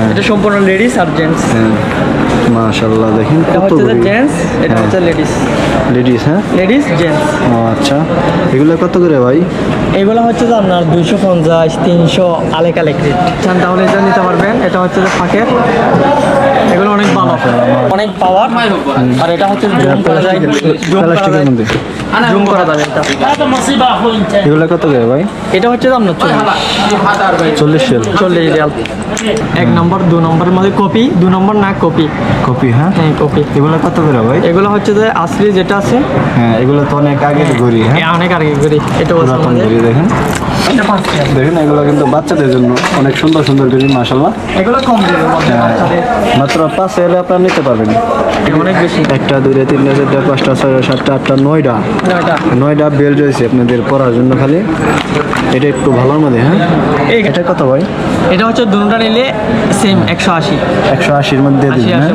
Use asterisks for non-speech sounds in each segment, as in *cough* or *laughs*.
হ্যাঁ। এটা সম্পূর্ণ লেডিস আর জেন্টস হ্যাঁ। মাশাল্লাহ দেখেন এটা হচ্ছে জেন্টস এটা হ্যাঁ। হচ্ছে লেডিস লেডিস হ্যাঁ? লেডিস জেন্টস ও আচ্ছা। এগুলো কত করে ভাই? এগুলো হচ্ছে যে আপনার দুইশো পঞ্চাশ তিনশো আলেক আলেক রেট চান তাহলে এটা নিতে পারবেন। এটা হচ্ছে যে ফাঁকের এগুলো অনেক অনেক পাওয়ার। আর এটা হচ্ছে প্লাস্টিকের মধ্যে। ভাই? এটা হচ্ছে এক নম্বর দু মধ্যে কপি দু নম্বর না কপি। কপি হ্যাঁ? হ্যাঁ কপি। এগুলো কত ভাই? এগুলো হচ্ছে যে আসলি যেটা আছে। হ্যাঁ এগুলো তো অনেক আগে ঘুরি হ্যাঁ? হ্যাঁ? অনেক আগে ঘুরি দেখেন। দেখেন এগুলো কিন্তু বাচ্চাদের জন্য অনেক সুন্দর সুন্দর মাসাল্লাহ মাশাল্লাহ এগুলো হ্যাঁ, মাত্র হ্যাঁ। পাঁচ এলে আপনারা নিতে পারবেন। অনেক বেশি। একটা দুইটা তিনটা চারটা পাঁচটা ছয়টা সাতটা আটটা নয়টা। নয়টা। বেল রয়েছে আপনাদের পড়ার জন্য খালি। এটা একটু ভালোর মধ্যে হ্যাঁ? এটা কত ভাই? এটা হচ্ছে দুটা নিলে সেম একশো আশি। একশো আশির মধ্যে হ্যাঁ?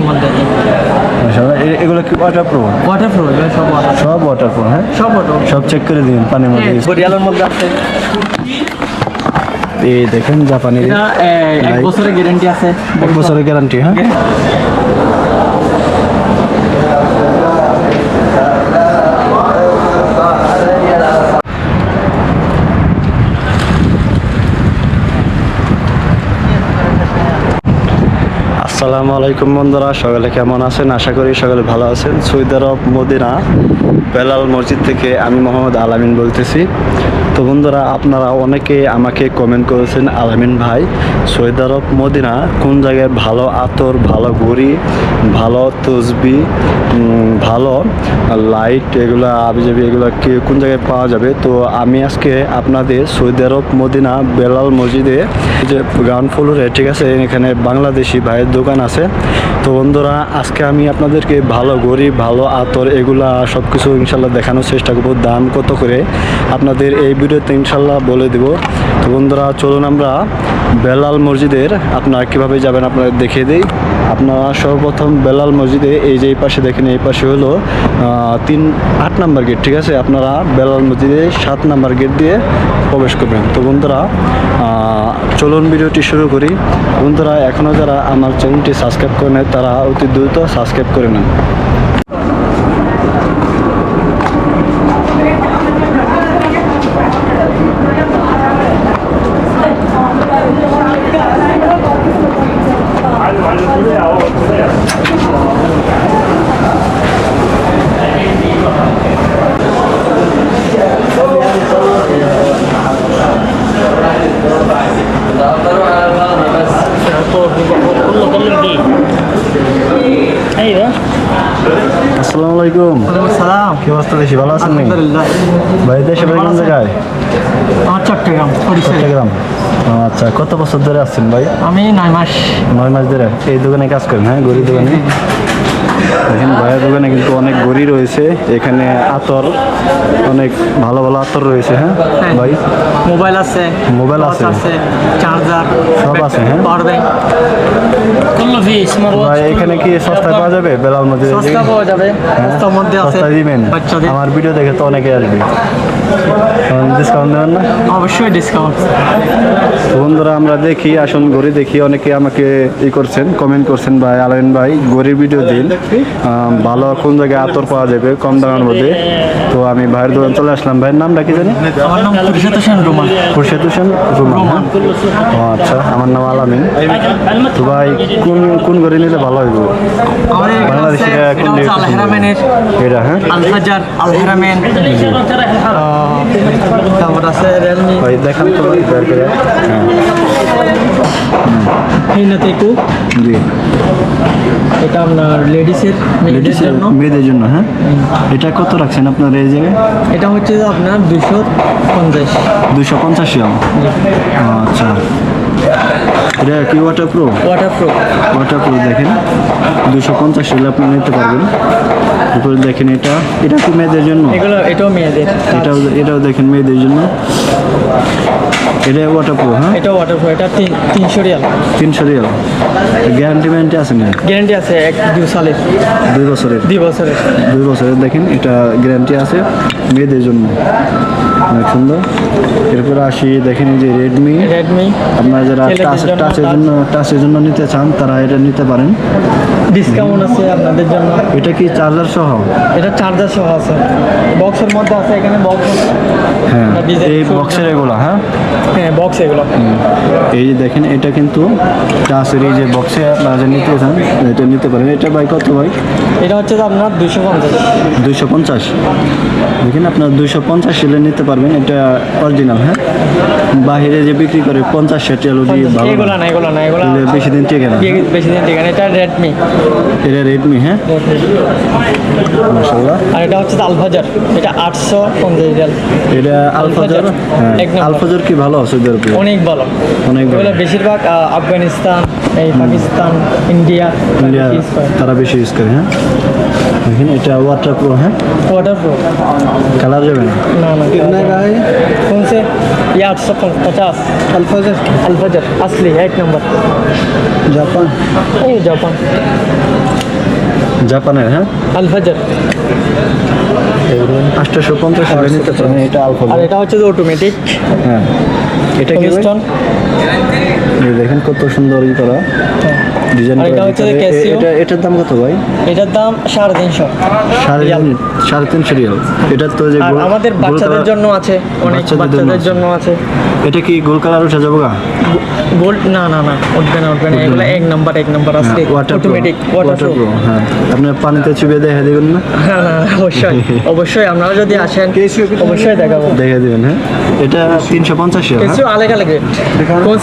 এগুলো কি ওয়াটার প্রুফ ওয়াটার প্রুফ সব ওয়াটার সব ওয়াটার প্রুফ হ্যাঁ? সব ওয়াটার সব চেক করে দিন পানির মধ্যে রিয়ালের মধ্যে আছে। এই দেখেন জাপানি এক বছরের গ্যারান্টি আছে এক বছরের গ্যারান্টি হ্যাঁ? আসসালামু আলাইকুম বন্ধুরা সকালে কেমন আছেন? আশা করি সকালে ভালো আছেন। সৌদি আরব মদিনা বেলাল মসজিদ থেকে আমি মোহাম্মদ আলামিন বলতেছি। তো বন্ধুরা, আপনারা অনেকে আমাকে কমেন্ট করেছেন, আলামিন ভাই সৌদি আরব মদিনা, কোন জায়গায় ভালো আতর, ভালো ঘড়ি ভালো তসবি ভালো লাইট এগুলো, আবিজাবি এগুলো কি, কোন জায়গায় পাওয়া যাবে? তো আমি আজকে আপনাদের সৌদি আরব মদিনা বেলাল মসজিদে যে গ্রাউন্ড ফ্লোরে ঠিক আছে, এখানে বাংলাদেশি ভাইয়ের দোকান আছে। তো বন্ধুরা, আজকে আমি আপনাদেরকে ভালো ঘড়ি ভালো আতর, এগুলা সব কিছু ইনশাল্লাহ দেখানোর চেষ্টা করব। দাম কত করে? আপনাদের এই ভিডিওতে ইনশাল্লাহ বলে দেব। তো বন্ধুরা, চলুন আমরা বেলাল মসজিদের আপনারা কীভাবে যাবেন আপনাদের দেখিয়ে দিই। আপনারা সর্বপ্রথম বেলাল মসজিদে এই যে এই পাশে দেখেন, এই পাশে হলো তিন, আট নাম্বার গেট, ঠিক আছে? আপনারা বেলাল মসজিদে সাত নাম্বার গেট দিয়ে প্রবেশ করবেন। তো বন্ধুরা চলুন ভিডিওটি শুরু করি। বন্ধুরা এখনও যারা আমার চ্যানেলটি সাবস্ক্রাইব করে নেয় তারা অতি দ্রুত সাবস্ক্রাইব করে নেন। অবস্থা দেখি ভালো আছেন নাকি? বাড়িতে এসে দেশে বাড়ি কোন জায়গায়? আমার চট্টগ্রাম চট্টগ্রাম আচ্ছা কত বছর ধরে আসছেন ভাই? আমি নয় মাস। নয় মাস ধরে। এই দোকানে কাজ করেন হ্যাঁ গরিব দোকানে? এখানে ভাইয়ের দোকানে কিন্তু অনেক গড়ি রয়েছে। এখানে আতর অনেক ভালো ভালো আতর রয়েছে হ্যাঁ? হ্যাঁ। ভাই? মোবাইল আছে মোবাইল আছে। চার্জার সব আছে হ্যাঁ? ভাই এখানে কি সস্তায় পাওয়া যাবে? বেলাল মধ্যে সস্তা পাওয়া যাবে হ্যাঁ? সস্তার মধ্যে আছে সস্তা দিবেন? আমার ভিডিও দেখে তো অনেকে আসবে। ডিসকাউন্ট দেবেন না? অবশ্যই ডিসকাউন্ট বন্ধুরা আমরা দেখি আসুন ঘড়ি দেখি। অনেকে আমাকে ই করছেন কমেন্ট করছেন ভাই আলাইন ভাই ঘড়ির ভিডিও দিন। ভালো কোন জায়গায় আতর পাওয়া যাবে কম দামের মধ্যে। তো আমি ভাইয়ের দোকান চলে আসলাম। ভাইয়ের নামটা কি জানি? আমার নাম হোসেন রোমান। খুরশেদ হোসেন রুমান হ্যাঁ? ও আচ্ছা আমার নাম আলামিন। তো ভাই কোন কোন ঘড়ি নিলে ভালো হইব? বাংলাদেশে কোন এটা হ্যাঁ? আল হেরামেন তারপর আছে রিয়েলমি ভাই দেখান তো বের করে। হ্যাঁ। জি। এটা আপনার লেডিসের লেডিসের জন্য মেয়েদের জন্য হ্যাঁ? এটা কত রাখছেন আপনার এই জায়গায়? এটা হচ্ছে আপনার দুশো পঞ্চাশ। দুশো পঞ্চাশ আচ্ছা। এটা কি water pro water proof water pro দেখেন। দুশো পঞ্চাশ হলে আপনি নিতে পারবেন। উপরে দেখেন এটা। এটা কি মেয়েদের জন্য? এগুলো এটাও মেয়েদের এটাও এটাও দেখেন মেয়েদের জন্য। এটা ওয়াটার প্রো হ্যাঁ? এটা ওয়াটার প্রুফ এটা তিন তিনশো রিয়াল। তিনশো রিয়াল। গ্যারান্টি ম্যারান্টি আছে না গ্যারেন্টি আছে এক দুই সালের। দুই বছরের। দুই বছরের। দুই বছরের দেখেন এটা গ্যারান্টি আছে মেয়েদের জন্য। অনেক সুন্দর। এরপর আসি দেখেন যে রেডমি রেডমি আপনারা যারা টাচ টাচের জন্য টাচের জন্য নিতে চান তারা এটা নিতে পারেন। ডিসকাউন্ট আছে আপনাদের জন্য। এটা কি চার্জার সহ? এটা চার্জার সহ আছে। বক্সের মধ্যে আছে এখানে বক্স হ্যাঁ এই বক্সের এগুলো হ্যাঁ? হ্যাঁ বক্স এগুলো। এই যে দেখেন এটা কিন্তু টাচের এই যে বক্সে আপনারা যে নিতে চান এটা নিতে পারেন। এটা ভাই কত ভাই? এটা হচ্ছে আপনার দুশো পঞ্চাশ। দুইশো পঞ্চাশ। দেখেন আপনার দুইশো পঞ্চাশ নিতে পারবেন এটা অরিজিনাল হ্যাঁ? বাহিরে যে বিক্রি করে পঞ্চাশ ষাট এলো দিয়ে ভালো এগুলো না। না এগুলো না এগুলো বেশি দিন টেকে না বেশি- বেশি দিন ঠিক আছে এটা রেডমি এটা রেডমি হ্যাঁ? আর এটা হচ্ছে আলফাজার এটা আটশো পঞ্চাশ রিয়াল। এটা আলফাজর হ্যাঁ। এক কি ভালো আছে ওদের অনেক ভালো। অনেক ভালো। বেশিরভাগ আফগানিস্তান এই পাকিস্তান ইন্ডিয়া ইন্ডিয়া তারা বেশি ইউজ করে হ্যাঁ? দেখেন এটা ওয়াটার প্রো হ্যাঁ ওয়াটার প্রুফ কালার যাবে না ना ना कितना का है कौन से ये आठ सौ पचास अल्फाजर अल्फाजर असली एक नंबर জাপান ये जापान জাপানের হ্যাঁ अल्फाजर আটশোশো পঞ্চাশ টাকা নিতে পারেন এটা আর আলফাজর এটা হচ্ছে অটোমেটিক হ্যাঁ এটা কি ভাই? পিস্টন এই দেখেন কত সুন্দর ই করা এটার দাম কত ভাই? এটার দাম তো যে আমাদের বাচ্চাদের জন্য আছে। এটা কি গোল কালার না না না এক নাম্বার এক নাম্বার হ্যাঁ, আছে। ওয়াটার হ্যাঁ। পানিতে চুপিয়ে দেখা দিবেন না? হ্যাঁ, অবশ্যই। *laughs* অবশ্যই আপনারা যদি আসেন অবশ্যই দেখা দিবেন হ্যাঁ। এটা তিনশো পঞ্চাশ কিছু আলাদা কোন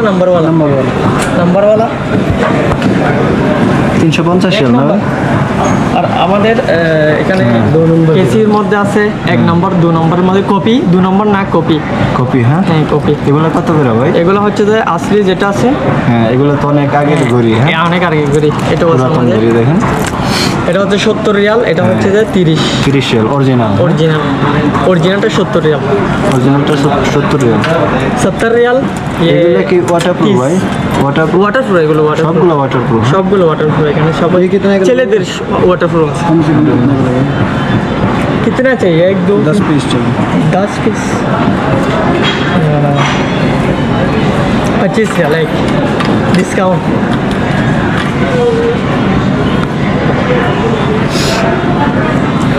নাম্বারওয়ালা নাম্বারওয়ালা তিনশো পঞ্চাশ আর আমাদের এখানে হ্যাঁ, কেসির মধ্যে আছে এক নম্বর দু নম্বরের মধ্যে কপি দু নম্বর না কপি। কপি হ্যাঁ? হ্যাঁ কপি। এগুলো কত করে ভাই? এগুলো হচ্ছে যে আসলি যেটা আছে। হ্যাঁ এগুলো তো অনেক আগে ঘুরি হ্যাঁ? হ্যাঁ? অনেক আগে ঘুরি এটা দেখেন। এটা হচ্ছে সত্তর রিয়াল এটা হচ্ছে যে হ্যাঁ। তিরিশ। তিরিশ রিয়াল অরিজিনাল অরিজিনাল অরিজিনালটা সত্তর রিয়াল। অরিজিনালটা সত্তর রিয়াল। সত্তর রিয়াল ইয়ে এগুলো কি ওয়াটারপ্রুফ ভাই? ওয়াটার প্রুফ ওয়াটার প্রুফ এগুলো ওয়াটার সবগুলো ওয়াটার প্রুফ সবগুলো ওয়াটার প্রুফ এখানে সব ছেলেদের ওয়াটার প্রুফ कितना चाहिए एक दो दस पीस चाहिए दस पीस पच्चीस है लाइक डिस्काउंट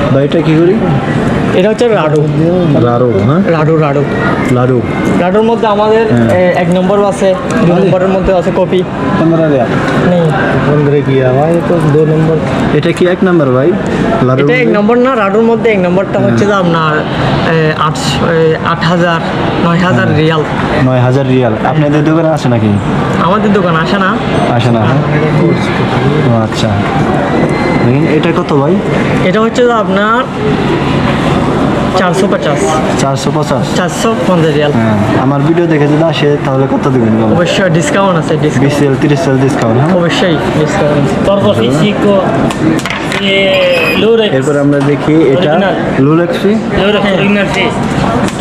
ভাই এটা কি করি এটা হচ্ছে লাডু লাড়ু হ্যাঁ? লাডু লাডু লাড়ু। লাডুর মধ্যে আমাদের এক নম্বরও আছে দু নম্বরের মধ্যে আছে কপি পনেরো নেই। পনেরো কিয়া ভাই তো দু নম্বর। এটা কি এক নম্বর ভাই? লাড়ু এটা এক নম্বর না লাডুর মধ্যে এক নম্বরটা হচ্ছে যে আপনার আট আট হাজার নয় হাজার রিয়াল। নয় হাজার রিয়াল। আপনাদের দোকানে আসে নাকি? আমাদের দোকান আসে না। আসে না হ্যাঁ? আচ্ছা। এটা কত ভাই? এটা হচ্ছে আপনার চারশো পঞ্চাশ। চারশো পঞ্চাশ? চারশো পঞ্চাশ হ্যাঁ, আমার ভিডিও দেখে যদি তাহলে কত দেবেন অবশ্যই ডিসকাউন্ট আছে বিশ সেল তিরিশ সেল ডিসকাউন্ট হ্যাঁ? অবশ্যই ডিসকাউন্ট এরপর আমরা দেখি এটা। লোরেক্সি لوركس اوريجينال فيس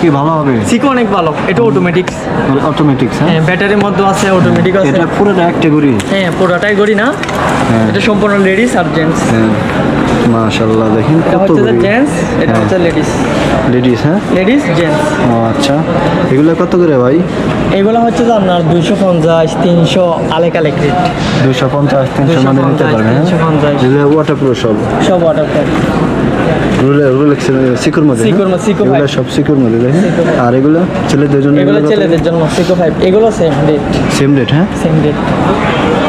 কি ভালো হবে? সিকো অনেক ভালো। এটা অটোমেটিক অটোমেটিক হ্যাঁ? হ্যাঁ ব্যাটারির মধ্যে আছে অটোমেটিক আছে। এটা পুরোটা একটা ঘড়ি হ্যাঁ পুরোটাই গড়ি না। হ্যাঁ। এটা সম্পূর্ণ লেডিস আর জেন্টস হ্যাঁ। মাশাআল্লাহ দেখেন কত জেন্টস এটা। হচ্ছে লেডিস লেডিস হ্যাঁ? লেডিস জেন্টস ও আচ্ছা। এগুলো কত করে ভাই? এগুলো হচ্ছে যে আপনার দুইশো পঞ্চাশ তিনশো আলেক আলেক রেট দুশো পঞ্চাশ তিনশো মধ্যে নিতে 250, পারবেন হ্যাঁ? 350 এগুলো ওয়াটার প্রুফ সব। সব অর্ডার রুলে রুলেক্সের সিকুর মধ্যে হ্যাঁ? সিকুর মধ্যে, সিকো এগুলো সব সিকুর মধ্যে দেখেন ভাই। আর এগুলো ছেলেদের জন্য এগুলো ছেলেদের জন্য সিকো ফাইভ এগুলো সেম রেট সেম রেট হ্যাঁ? সেম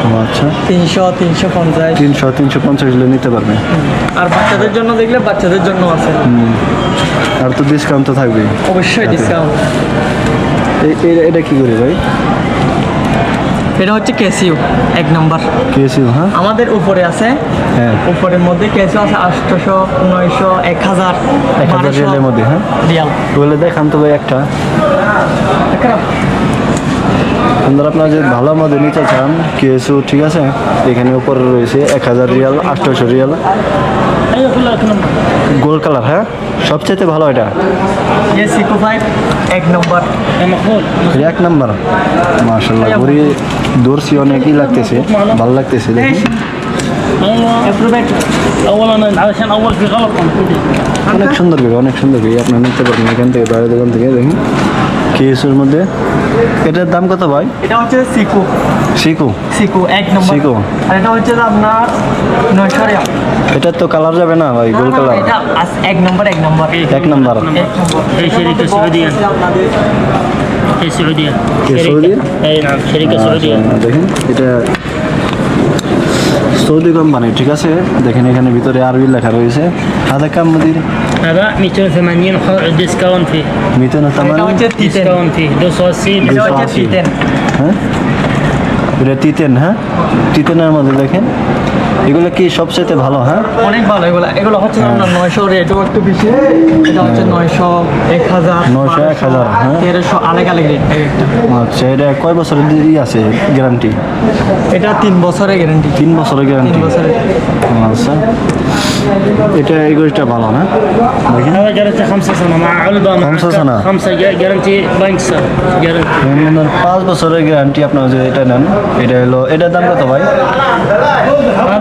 ও আচ্ছা। তিনশো তিনশো পঞ্চাশ। তিনশো তিনশো পঞ্চাশ হলে নিতে পারবে। আর বাচ্চাদের জন্য দেখলে বাচ্চাদের জন্য আছে। আর তো ডিসকাউন্ট তো থাকবে অবশ্যই ডিসকাউন্ট এটা কি করে ভাই? এটা হচ্ছে কেসিউ এক নম্বর। কেসিউ হ্যাঁ? আমাদের উপরে আছে। হ্যাঁ। উপরের মধ্যে কেসিউ আছে আটশোশো নয়শো এক হাজার এক হাজার রিয়ালের মধ্যে হ্যাঁ? রিয়াল। বলে দেখান তো ভাই একটা। আপনারা আপনারা যে ভালো মধ্যে নিতে চান কেসিউ ঠিক আছে? এখানে উপরে রয়েছে এক হাজার রিয়াল আটশোশো রিয়াল। গোল কালার হ্যাঁ? সবচেয়ে ভালো এটা? এক নম্বর। এক নম্বর? ঘুরি দর্শি অনেকই লাগতেছে ভালো লাগতেছে দেখি। অনেক সুন্দর অনেক সুন্দর আপনার নিতে পারেন এখান থেকে বাইরের দোকান থেকে দেখুন টিএসুর মধ্যে। এটার দাম কত ভাই? এটা হচ্ছে সিকু। সিকু? সিকু এক নম্বর। সিকু। আর এটা হচ্ছে আপনার নয়শো এটা তো কালার যাবে না ভাই গোল কালার। এটা এক নম্বর এক নম্বর। এক নম্বর। এই শরীরটা সৌদি এই সৌদি এই সৌদি এই নাম শরীরটা সৌদি দেখেন এটা সৌদি কোম্পানি ঠিক আছে দেখেন এখানে ভিতরে আরবি লেখা রয়েছে হাদা কাম মদির هذا 280 خ- ديسكاونت فيه মিতন এটা তামান হচ্ছে তিতেন ديسكاونت فيه دوس وسي এটা হচ্ছে 280 তিতেন হ্যাঁ এটা তিতেন হ্যাঁ তিতেনের মধ্যে দেখেন এগুলো কি সবচেয়ে ভালো হ্যাঁ অনেক ভালো এগুলো এগুলো হচ্ছে আপনার নয়শো রেটও একটু বেশি এটা হচ্ছে নয়শো এক হাজার 900, 1000, হ্যাঁ। তেরোশো আলেক আলেক রেট এক একটা আচ্ছা এটা কয় বছরের ই আছে গ্যারান্টি এটা তিন বছরের গ্যারান্টি তিন বছরের তিন গ্যারান্টি বছরের আচ্ছা এটা এগুলোটা ভালো না দেখেন هذا جارنتي خمسة سنة مع علبة مع خمسة كا- سنة. خمسة جا- جارنتي بنك سنة جارنتي আপনার পাঁচ বছরের গ্যারান্টি আপনার যদি এটা নেন এটা হলো এটার দাম কত ভাই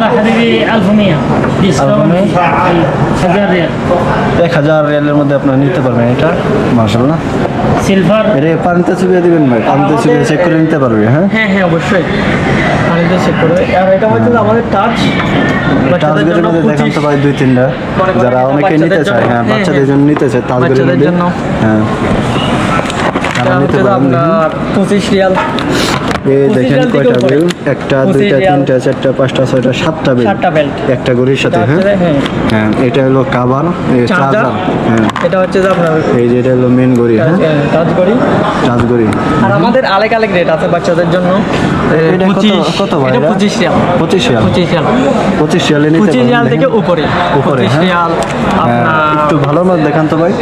হারিরি 1100 রিয়ালের মধ্যে আপনারা নিতে পারবেন এটা মাশাআল্লাহ। সিলভার? পানিতে চেক করে নিতে পারবে হ্যাঁ? হ্যাঁ অবশ্যই। আমাদের টাচ টাচগুলোর মধ্যে দুই তিনটা যারা অনেকে নিতে চায় হ্যাঁ বাচ্চাদের জন্য নিতে চায় টাচগুলোর মধ্যে হ্যাঁ। পঁচিশ রিয়াল। এই দেখেন কয়টা বেল একটা দুইটা তিনটা চারটা পাঁচটা ছয়টা সাতটা বেল একটা গড়ির সাথে হ্যাঁ? হ্যাঁ। হ্যাঁ এটা হলো কাবার চার্জার হ্যাঁ। এটা হচ্ছে যে আপনার এই যে এটা হলো মেন হ্যাঁ? টাচ করি চার্জ গড়ি আর আমাদের আলেক আলেক রেট আছে বাচ্চাদের জন্য। এটা কত- ভাই এটা এটা? পঁচিশ রিয়াল। পঁচিশ রিয়াল। পঁচিশ রিয়াল। পঁচিশ রিয়ালে নিতে পঁচিশ পারবেন রিয়াল থেকে উপরে। উপরে, হ্যাঁ। একটু ভালো মাছ দেখান তো ভাই।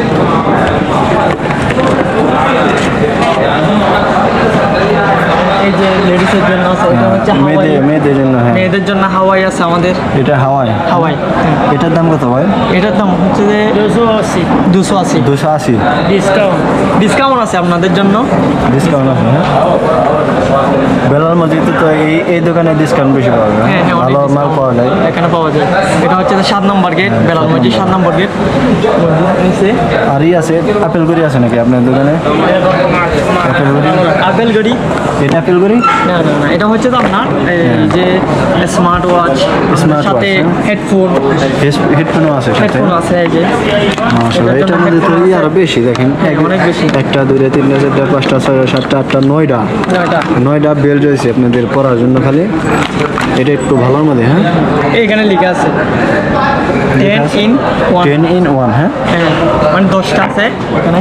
এই যে লেডিসের জন্য হ্যাঁ, মেয়েদের মেয়েদের জন্য হ্যাঁ। মেয়েদের জন্য হাওয়াই আছে আমাদের। এটা হাওয়াই হাওয়াই এটার দাম কত ভাই? এটার দাম হচ্ছে যে দুশো আশি। দুশো আশি। দুশো আশি। ডিসকাউন্ট ডিসকাউন্ট আছে আপনাদের জন্য। ডিসকাউন্ট আছে হ্যাঁ। বেলাল মসজিদে তো এই এই দোকানে ডিসকাউন্ট বেশি পাওয়া যায় ভালো মাল পাওয়া যায়। এখানে পাওয়া যায়। এটা হচ্ছে সাত নম্বর গেট বেলাল মসজিদ সাত নম্বর। গেট আর ই আছে আপেল গড়ি আছে নাকি আপনার দোকানে? আপেল আপেল গড়ি? এটা আপেল গড়ি না না না এটা হচ্ছে তো আপনার এই যে স্মার্ট ওয়াচ সাথে হ্যাঁ। হেডফোন হেডফোনও আছে হেডফোন আছে এই যে। মাশাআল্লাহ এটার মধ্যে তো আরও বেশি দেখেন। হ্যাঁ, অনেক বেশি। একটা দুইটা তিনটা চারটা পাঁচটা ছয়টা সাতটা আটটা নয়টা। নয়টা। নয়টা বেল রয়েছে আপনাদের পড়ার জন্য খালি। এটা একটু ভালোর মধ্যে হ্যাঁ? এইখানে লেখা আছে। Ten in one ten in one হ্যাঁ? হ্যাঁ মানে দশটা আছে এখানে।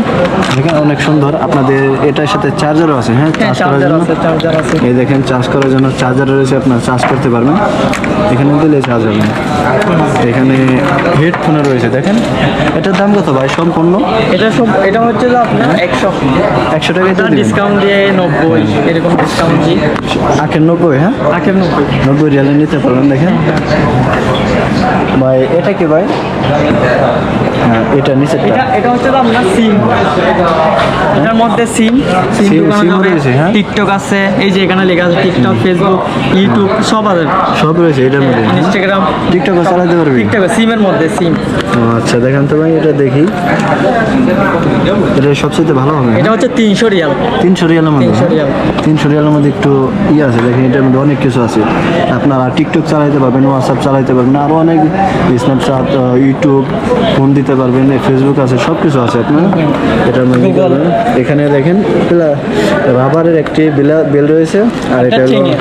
অনেক সুন্দর আপনাদের এটার সাথে চার্জারও আছে হ্যাঁ? হ্যাঁ চার্জ করার জন্য। আছে চার্জার আছে এই দেখেন চার্জ করার জন্য চার্জার রয়েছে আপনার চার্জ করতে পারবেন। এখানে দিলে চার্জ হবে এখানে হেডফোনও রয়েছে দেখেন। এটার দাম কত ভাই সম্পূর্ণ? এটা সব এটা হচ্ছে যে আপনার একশো। একশো এটা ডিসকাউন্ট দিয়ে নব্বই এরকম ডিসকাউন্ট দিয়ে। আখের নব্বই হ্যাঁ? আখের নব্বই। নব্বই রিয়ালে নিতে পারবেন দেখেন। ভাই এটা কি ভাই? এটা নিচে এটা এটা হচ্ছে যে আপনার সিম। এটার মধ্যে সিম সিম রয়েছে, হ্যাঁ? টিকটক আছে এই যে এখানে লেখা আছে টিকটক ফেসবুক ইউটিউব সব আছে। সব রয়েছে এটার মধ্যে ইনস্টাগ্রাম টিকটকও চালাতে পারবি। টিকটক সিমের মধ্যে সিম। আচ্ছা দেখেন তো ভাই এটা দেখি। এটা সবচেয়ে ভালো হবে। এটা হচ্ছে তিনশো রিয়াল। তিনশো রিয়ালের মধ্যে 300 রিয়াল। তিনশো রিয়ালের মধ্যে একটু ই আছে দেখেন এটার মধ্যে অনেক কিছু আছে। আপনারা টিকটক চালাইতে পারবেন হোয়াটসঅ্যাপ চালাইতে পারবেন আরও অনেক স্ন্যাপচ্যাট ইউটিউব ফোন দিতে পারবেন ফেসবুক আছে সব কিছু আছে আপনার। এটার মধ্যে। এখানে দেখেন রাবারের একটি বেল রয়েছে আর এটা চেনের।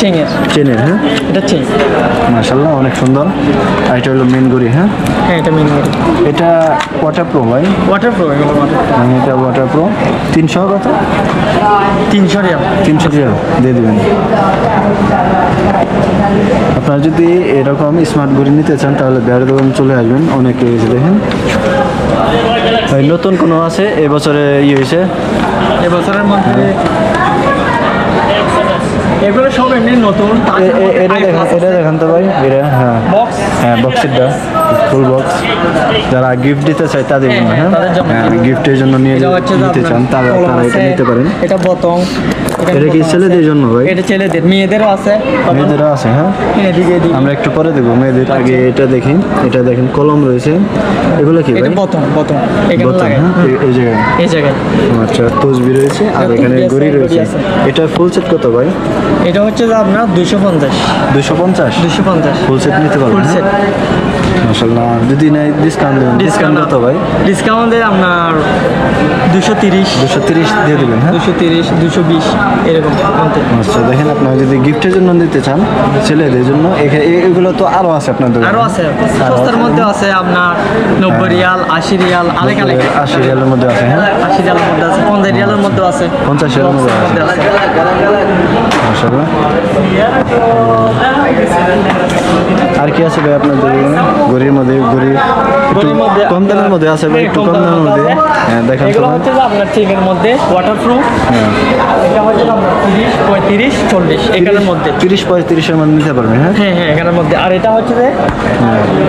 চেনের। চেনের হ্যাঁ? এটা চেন। মাশাল্লাহ অনেক সুন্দর। আর এটা হলো মেন গুড়ি হ্যাঁ? হ্যাঁ এটা মেন এটা ওয়াটার প্রো ভাই ওয়াটার প্রো মানে এটা ওয়াটার প্রো তিনশো কত? তিনশো রিয়াল। তিনশো টাকা দিয়ে দেবেন। আপনারা যদি এরকম স্মার্ট ঘড়ি নিতে চান তাহলে বেড়ে দোকান চলে আসবেন। অনেকে দেখেন। নতুন কোনো আছে? এবছরে ইয়ে হয়েছে? এবছরের মধ্যে এগুলো সব এমনি নতুন এটা দেখান এটা দেখান তো ভাই হ্যাঁ। হ্যাঁ বক্সেরটা ফুল বক্স যারা গিফট দিতে চায় তাদের জন্য হ্যাঁ? জন্য। হ্যাঁ। গিফটের জন্য নিয়ে নিতে চান তারা তারা এটা নিতে পারেন। এটা বতং এটা কি ছেলেদের জন্য ভাই? এটা ছেলেদের মেয়েদেরও আছে। মেয়েদেরও আছে হ্যাঁ? এদিকে এদিকে আমরা একটু পরে দেখব মেয়েদের আগে এটা দেখি এটা দেখেন কলম রয়েছে। এগুলো কি ভাই? বতং বতং এখানে লাগে। হ্যাঁ? এই- জায়গায়। এই জায়গায়। আচ্ছা তসবি রয়েছে আর এখানে গড়ি রয়েছে। এটা ফুল সেট কত ভাই? এটা হচ্ছে আপনার দুশো পঞ্চাশ। দুশো পঞ্চাশ? দুশো পঞ্চাশ। ফুল সেট নিতে পারবেন ফুল সেট মাসাল্লাহ যদি নাই ডিসকাউন্ট দেবেন। ডিসকাউন্ট কত ভাই? ডিসকাউন্ট দেয় আপনার দুশো তিরিশ। দুশো তিরিশ দিয়ে দেবেন হ্যাঁ? দুশো তিরিশ দুশো বিশ এরকম। আচ্ছা দেখেন আপনারা যদি গিফটের জন্য দিতে চান ছেলেদের জন্য এগুলো তো আরও আছে আপনার দোকানে আরও আছে। সস্তার মধ্যে আছে আপনার নব্বই রিয়াল আশি রিয়াল আলেক আলেক আশি রিয়ালের মধ্যে আছে হ্যাঁ? আশি রিয়ালের মধ্যে আছে পঞ্চাশ রিয়ালের মধ্যে আছে। পঞ্চাশ রিয়ালের মধ্যে আছে। মাসাল্লাহ আর কি আছে ভাই আপনার দোকানে গড়ির মধ্যে গড়ি একটু মধ্যে কম দামের মধ্যে আছে ভাই একটু কম দামের মধ্যে। হ্যাঁ দেখান এগুলো হচ্ছে যে আপনার চেকের মধ্যে ওয়াটার প্রুফ হ্যাঁ। এটা হচ্ছে আপনার তিরিশ পঁয়ত্রিশ চল্লিশ এখানের মধ্যে। তিরিশ পঁয়ত্রিশের মধ্যে নিতে পারবেন হ্যাঁ? হ্যাঁ হ্যাঁ এখানের মধ্যে। আর এটা হচ্ছে যে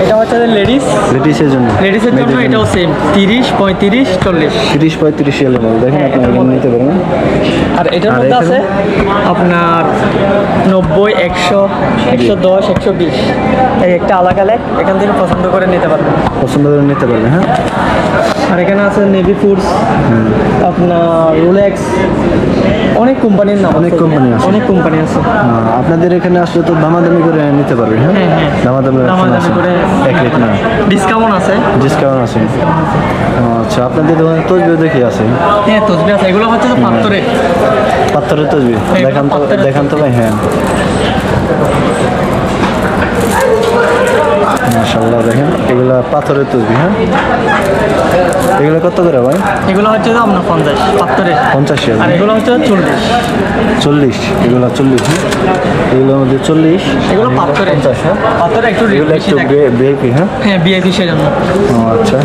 এটা হচ্ছে যে লেডিস। লেডিসের জন্য। লেডিসের জন্য এটাও সেম তিরিশ পঁয়ত্রিশ চল্লিশ। তিরিশ পঁয়ত্রিশ রিয়ালের মধ্যে দেখেন আপনি এখানে নিতে পারবেন। আর এটার মধ্যে আছে আপনার নব্বই একশো একশো দশ একশো বিশ। এই একটা আলাদা আলাগ এখান থেকে পছন্দ করে নিতে পারবেন। পছন্দ করে নিতে পারবেন হ্যাঁ? আর এখানে আছে নেভি ফুডস আপনার রোলেক্স অনেক কোম্পানির নাম অনেক company আছে। অনেক কোম্পানি আছে। আপনাদের এখানে আসলে তো দামাদামি করে নিতে পারবেন হ্যাঁ? হ্যাঁ, হ্যাঁ। দামাদামি দামাদামি করে এক রেট না। ডিসকাউন্ট আছে। ডিসকাউন্ট আছে। আচ্ছা আপনাদের দোকানে তসবিও দেখি আছে? হ্যাঁ তসবি আছে। এগুলো হচ্ছে যে পাত্তরে তসবি হ্যাঁ, দেখান তো দেখান তো ভাই হ্যাঁ। মাশাল্লাহ দেখেন। এগুলো পাথরের তৈরি হ্যাঁ? এগুলো কত করে ভাই? এগুলো হচ্ছে আপনার পঞ্চাশ পাথরের পঞ্চাশ আর এগুলো হচ্ছে চল্লিশ। চল্লিশ এগুলো চল্লিশ হ্যাঁ? এগুলোর মধ্যে চল্লিশ এগুলো পঞ্চাশ হ্যাঁ? পাত্তরে একটু এগুলো একটু বিআইপি হ্যাঁ? হ্যাঁ বিআইপি সেজন্য। ও আচ্ছা।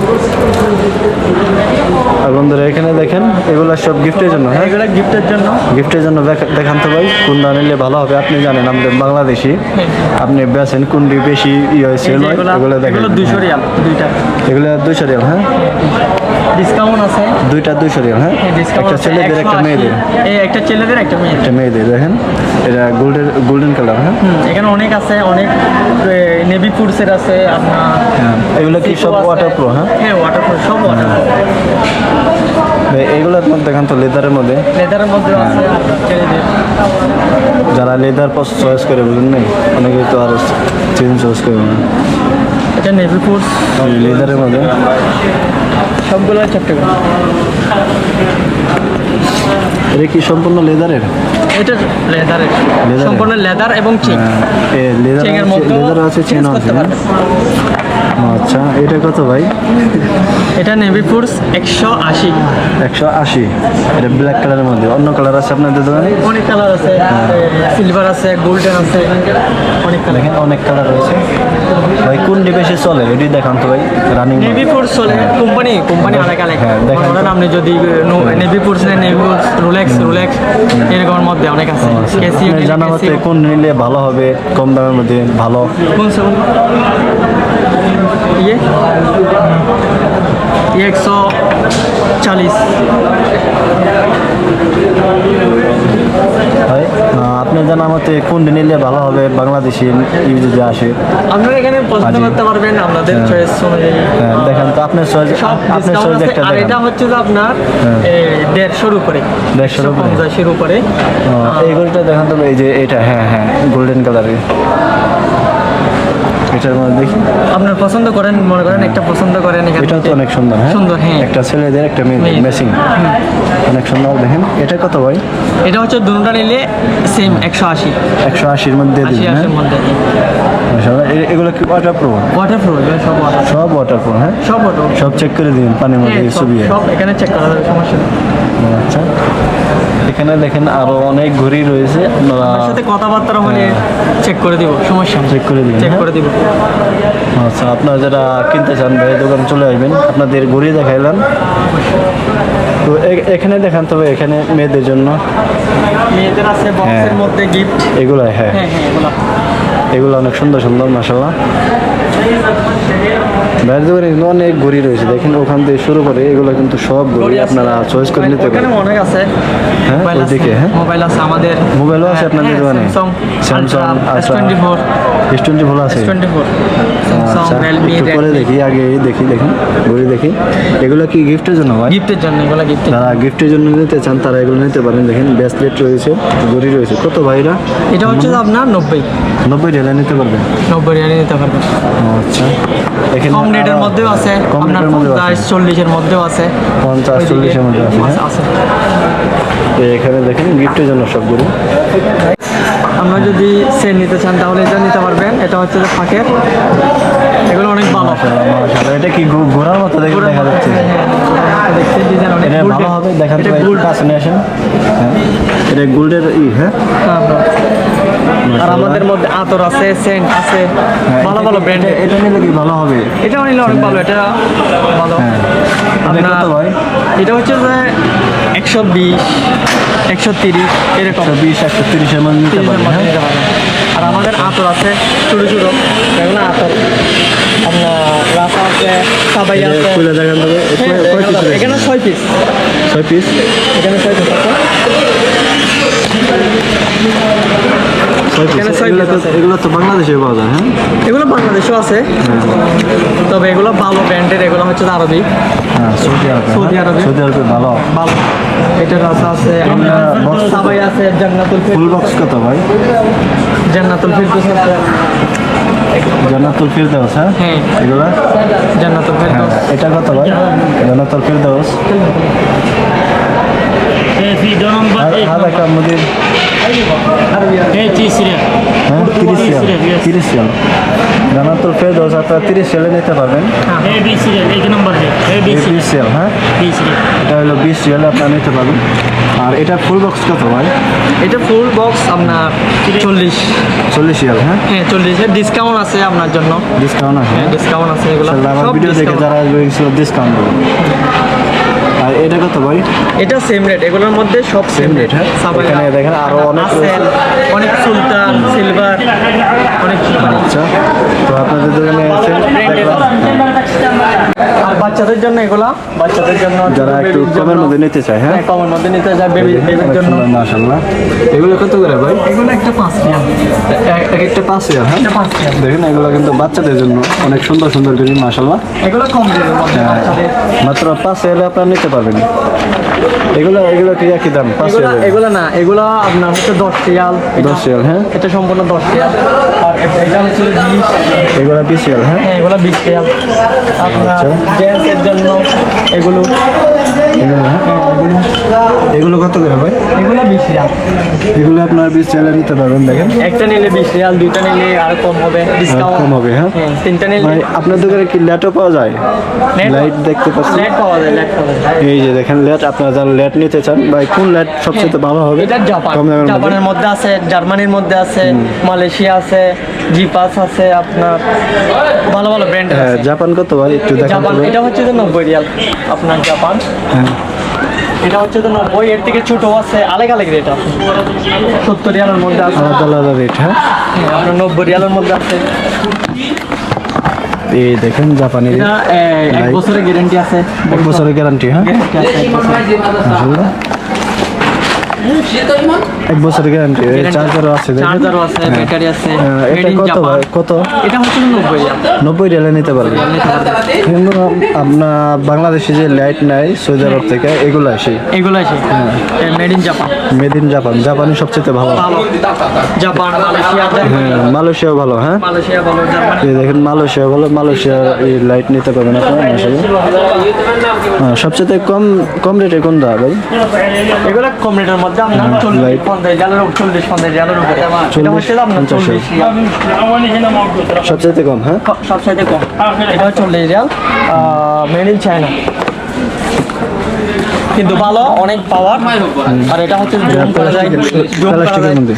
আর বন্ধুরা এখানে দেখেন এগুলো সব গিফটের জন্য হ্যাঁ? এগুলো গিফটের জন্য। গিফটের জন্য দেখ- দেখান তো ভাই কোনটা নিলে ভালো হবে? আপনি জানেন আমাদের বাংলাদেশি। আপনি বেছেন কোনটি বেশি ইয়ে এই এগুলো দেখেন। এগুলো দুশো রিয়াল দুইটা। এগুলো দুইশো রিয়াল হ্যাঁ? ডিসকাউন্ট আছে। দুইটা দুইশো রিয়াল হ্যাঁ? ডিসকাউন্ট একটা ছেলেদের একটা মেয়েদের। এই একটা ছেলেদের একটা মেয়েদের। একটা মেয়েদের দেখেন। এটা গোল্ডেন গোল্ডেন কালার হ্যাঁ? এখানে অনেক আছে অনেক নেভি ফুডসের আছে আপনার হ্যাঁ, এগুলো কি সব ওয়াটার প্রো হ্যাঁ? হ্যাঁ ওয়াটার প্রুফ সব ওয়াটার এই- এগুলোর মধ্যে দেখান তো লেদারের মধ্যে। লেদারের মধ্যে আছে হ্যাঁ। যারা লেদার চয়েস করে বুঝলেন নাই? অনেকে তো আর চেঞ্জ চয়েস করে না এটা নেভি ফুডস লেদারের মধ্যে। সবগুলো চট্টগ্রাম। এটা কি সম্পূর্ণ লেদারের? এটা লেদারের? সম্পূর্ণ লেদার এবং চেক। লেদার আছে লেদার আছে চেন আছে হ্যাঁ? আচ্ছা এটা কত ভাই? এটা নেভি ফুডস একশো আশি। একশো আশি। এটা ব্ল্যাক কালারের মধ্যে। অন্য কালার আছে আপনাদের দোকানে অনেক কালার আছে। সিলভার আছে গোল্ডেন আছে। অনেক কালার অনেক কালার রয়েছে। ভাই কোন বেশি চলে? এটি দেখান তো ভাই রানিং নেভি ফুডস চলে। কোম্পানি কোম্পানি আলাদা আলাদা। হ্যাঁ, দেখান আপনি যদি নেভি ফুডস নেন নেভি ফুডস রোলেক্স রোলেক্স এরকমের মধ্যে অনেক আছে। কেসিও আপনার জানা মতে কোন নিলে ভালো হবে? কম দামের মধ্যে ভালো? কোন সে એકસો ચાલીસ ভাই আপনার জানা মতে নিলে ভালো হবে বাংলাদেশি ইউজে আসে? আপনারা এখানে পছন্দ হ্যাঁ। হ্যাঁ, আপনার চয়েস আপনার চয়েস এটা হচ্ছে যে আপনার হ্যাঁ। 150 উপরে। 150 উপরে। 50 এর উপরে। এই গোলটা দেখেন তো এই যে এটা হ্যাঁ হ্যাঁ গোল্ডেন কালারের এটার মধ্যে দেখি। আপনার পছন্দ করেন মনে করেন একটা পছন্দ করেন এটা তো অনেক সুন্দর হ্যাঁ? সুন্দর হ্যাঁ। একটা ছেলেদের একটা মেয়েদের। মেসিং অনেক সুন্দর দেখেন। এটা কত ভাই? এটা হচ্ছে দুটা নিলে সেম একশো আশি। একশো আশির মধ্যে হ্যাঁ? এগুলো কি ওয়াটার প্রুফ ওয়াটার প্রুফ সব ওয়াটার সব ওয়াটার প্রুফ হ্যাঁ? সব ওয়াটার সব চেক করে দিন পানির মধ্যে হ্যাঁ, সব এখানে চেক করা যাবে সমস্যা আচ্ছা। এখানে দেখেন আরও অনেক ঘড়ি রয়েছে আপনারা সাথে কথাবার্তা হলে চেক করে দিব সমস্যা চেক করে দিবেন চেক হ্যাঁ? করে দিব। আচ্ছা আপনারা যারা কিনতে চান ভাই দোকানে চলে আসবেন। আপনাদের ঘড়ি দেখাইলাম। তো এখানে দেখান তবে এখানে মেয়েদের জন্য। মেয়েদের আছে বক্সের হ্যাঁ। মধ্যে গিফট এগুলো হ্যাঁ। হ্যাঁ হ্যাঁ এগুলো। অনেক সুন্দর সুন্দর মাসাল্লাহ বাইরের দোকানে কিন্তু অনেক ঘড়ি রয়েছে। দেখেন ওখান থেকে শুরু করে এগুলো কিন্তু সব ঘড়ি আপনারা চয়েস করে নিতে পারেন। অনেক আছে। হ্যাঁ, ওইদিকে, হ্যাঁ? মোবাইল আছে আমাদের। মোবাইলও আছে আপনাদের দোকানে। Samsung twenty four S twenty four আছে। আচ্ছা পরে দেখি আগে দেখি দেখুন ঘড়ি দেখি। এগুলো কি গিফটের জন্য ভাই? গিফটের জন্য এগুলো গিফটের যারা গিফটের জন্য নিতে চান তারা এগুলো নিতে পারেন। দেখেন ব্রেসলেট রয়েছে ঘড়ি রয়েছে। কত ভাইরা এটা হচ্ছে আপনার নব্বই। নব্বই ঢেলে নিতে পারবেন? নব্বই রিয়ালি নিতে পারবেন। আচ্ছা। এখানে কম রেটের মধ্যেও আছে। কম আপনার পঞ্চাশ চল্লিশের মধ্যেও আছে। পঞ্চাশ চল্লিশের মধ্যে আছে। এখানে দেখেন গিফটের জন্য সবগুলো আমরা যদি সেট নিতে চান তাহলে এটা নিতে পারবেন এটা হচ্ছে যে ফাঁকের এগুলো অনেক ভালো। এটা কি ঘোরার ঘোড়ার মতো দেখে দেখা যাচ্ছে হ্যাঁ, হ্যাঁ, দেখতে ডিজাইন অনেক ভালো হবে দেখান তো এটা। কাছে নিয়ে আসেন হ্যাঁ। এটা গোল্ডের ই হ্যাঁ হ্যাঁ। আর আমাদের মধ্যে আতর আছে সেন্ট আছে হ্যাঁ, ভালো ভালো ব্র্যান্ড এটা- নিলে কি ভালো হবে? এটা নিলে অনেক ভালো এটা ভালো। হ্যাঁ। আপনার এটা হচ্ছে যে একশো বিশ একশো তিরিশ এরকম। বিশ একশো তিরিশের মধ্যে নিতে পারবেন হ্যাঁ। নিতে পারবেন। আর আমাদের আতর আছে ছোটো ছোটো। এগুলো আতর। রাসা আছে সাবাই আছে? এখানে ছয় পিস। ছয় পিস? এখানে ছয় পিস আছে ছয় পিস এখানে ছয় এগুলো তো বাংলাদেশে পাওয়া যায় হ্যাঁ? এগুলো বাংলাদেশেও আছে। তবে এগুলো ভালো ব্র্যান্ডের এগুলো হচ্ছে আরবি। হ্যাঁ, হ্যাঁ? সৌদি আরবে সৌদি আরবে। ভালো। ভালো। এটার আছে আছে সবাই আছে কত? ভাই? জান্নাতুল ফিরদৌস আছে। জান্নাতুল ফিরদাউস হ্যাঁ? হ্যাঁ? এগুলা? জান্নাতুল ফিরদাউস এটা কত ভাই? জান্নাতুল হ্যাঁ তিরিশ রিয়াল তিরিশ রিয়াল জানার দশ হাজার তিরিশ রিয়ালে নিতে পারবেন। বিশ রিয়াল হ্যাঁ? এটা হলো বিশ রিয়ালে আপনার নিতে পারবেন। আর এটা ফুল বক্স কত ভাই? এটা ফুল বক্স আপনার চল্লিশ। চল্লিশ রিয়াল হ্যাঁ? হ্যাঁ চল্লিশ। ডিসকাউন্ট আছে আপনার জন্য। ডিসকাউন্ট আছে হ্যাঁ, হ্যাঁ? ডিসকাউন্ট আছে এগুলো। ভিডিও দেখে যারা ডিসকাউন্ট দেবে। আর এটা কত ভাই? এটা সেম রেট এগুলোর মধ্যে সব সেম রেট হ্যাঁ? এখানে দেখেন আরও অনেক অনেক সুলতান সিলভার অনেক আচ্ছা তো আপনাদের দোকানে আছেন আর বাচ্চাদের জন্য এগুলা বাচ্চাদের জন্য যারা একটু কমের মধ্যে নিতে চায় হ্যাঁ? হ্যাঁ কমের মধ্যে নিতে যায় বেবি বেবির জন্য। মাশাল্লাহ এগুলো কত করে ভাই? এগুলো একটা পাঁচ রিয়াল এক- এক একটা পাঁচ হাজার হ্যাঁ? পাঁচ রিয়াল দেখেন এগুলো কিন্তু বাচ্চাদের জন্য অনেক সুন্দর সুন্দর জিনিস মাশাল্লাহ এগুলো কম রেটের মধ্যে হ্যাঁ, মাত্র পাঁচ হাজারে আপনারা নিতে পারবেন। এগুলো এগুলো কি একই দাম? পাঁচ এগুলা হাজার এগুলা না এগুলা আপনার হচ্ছে দশ রিয়াল দশ রিয়াল, হ্যাঁ? এটা সম্পূর্ণ দশ রিয়াল আর এটা হচ্ছে বিশ। এগুলো বিশ হাজার হ্যাঁ? হ্যাঁ এগুলো বিশ রিয়াল আপনার আচ্ছা। জেন্টসের জন্য এগুলো। এগুলো? হ্যাঁ এগুলো কত করে ভাই? এগুলো বিশ রিয়াল। এগুলো আপনার বিশ নিতে পারবেন দেখেন। একটা নিলে বিশ রিয়াল দুইটা নিলে আরও কম হবে ডিসকাউন্ট কম হবে, হ্যাঁ? তিনটা নিলে আপনার দোকানে কি ল্যাটও পাওয়া যায়? লাইট দেখতে পাচ্ছি। লেট পাওয়া যায় লেট পাওয়া যায়। এই যে দেখেন ল্যাট আপনারা যারা ল্যাট নিতে চান ভাই কোন ল্যাট সবচেয়ে ভালো হবে? এটা জাপান। জাপানের মধ্যে আছে জার্মানির মধ্যে আছে মালয়েশিয়া আছে জিপাস আছে আপনার ভালো ভালো ব্র্যান্ড হ্যাঁ জাপান কত ভাই? একটু দেখান জাপান এটা হচ্ছে যে নব্বই রিয়াল আপনার জাপান হ্যাঁ। এটা হচ্ছে যে নব্বই এর থেকে ছোট আছে আলেগ আলেগ রেট আছে। সত্তর রিয়ালের মধ্যে আছে। আলাদা আলাদা রেট হ্যাঁ? হ্যাঁ, আপনার নব্বই রিয়ালের মধ্যে আছে। এই দেখেন জাপানি এক বছরের গ্যারেন্টি আছে। এক বছরের গ্যারান্টি হ্যাঁ? এক। বছর গ্যারান্টি চার্জারও আছে। চার্জারও আছে ব্যাটারি আছে হ্যাঁ, এটা কত কত? এটা হচ্ছে রিয়ালে নিতে পারবেন কিন্তু আপনার বাংলাদেশে যে লাইট নাই সৌদি আরব থেকে এগুলো আসে। এগুলো আছে made in Japan made in Japan জাপানি সবচেয়ে ভালো। জাপান মালয়েশিয়া হ্যাঁ মালয়েশিয়াও ভালো হ্যাঁ? মালয়েশিয়া ভালো এই দেখেন মালয়েশিয়া ভালো। মালয়েশিয়া এই লাইট নিতে পারবেন আপনারা মালয়েশিয়া। হ্যাঁ, সবচেয়ে কম কম রেটে কোনটা ভাই? এগুলো কম রেটের মধ্যে চল্লিশ light। পঞ্চাশ জালের চল্লিশ পঞ্চাশ জালের উপরে এটা হচ্ছে আপনার পঞ্চাশ। চল্লিশ রিয়াল। কম হ্যাঁ সবচাইতে কম এটা চল্লিশ রিয়াল মেড ইন চায়না কিন্তু ভালো অনেক পাওয়ার আর এটা হচ্ছে জুম করা যায়। প্লাস্টিকের মধ্যে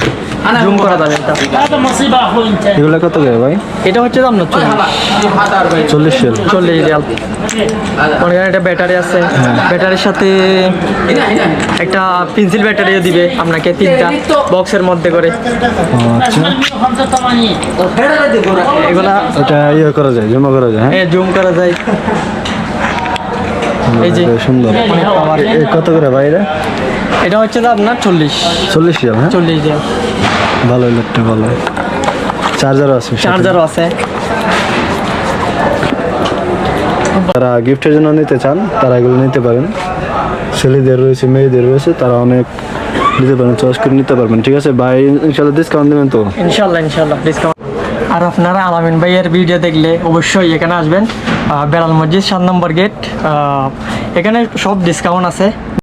যাবে ভাই? এটা হচ্ছে চল্লিশ চল্লিশ রিয়াল। মনে ব্যাটারি আছে। হ্যাঁ। ব্যাটারির সাথে একটা পেন্সিল দিবে আপনাকে তিনটা বক্সের মধ্যে করে। আচ্ছা। এটা ইয়ে করা যায় জুম করা যায় হ্যাঁ? হ্যাঁ জুম করা যায়। এই যে সুন্দর। পাওয়ার কত করে ভাই এটা? এটা হচ্ছে আপনার চল্লিশ। চল্লিশ রিয়াল হ্যাঁ? চল্লিশ রিয়াল ভালো ইলেকট্রিক ভালো। চার্জারও আছে চার্জারও আছে। যারা গিফটের জন্য নিতে চান তারা এগুলো নিতে পারেন। ছেলেদের রয়েছে মেয়েদের রয়েছে তারা অনেক নিতে পারেন চয়েস করে নিতে পারবেন। ঠিক আছে ভাই ইনশাল্লাহ ডিসকাউন্ট দেবেন তো? ইনশাল্লাহ ইনশাল্লাহ ডিসকাউন্ট আর আপনারা আলামিন ভাইয়ের ভিডিও দেখলে অবশ্যই এখানে আসবেন। বেলাল মসজিদ, সাত নম্বর গেট এখানে সব ডিসকাউন্ট আছে।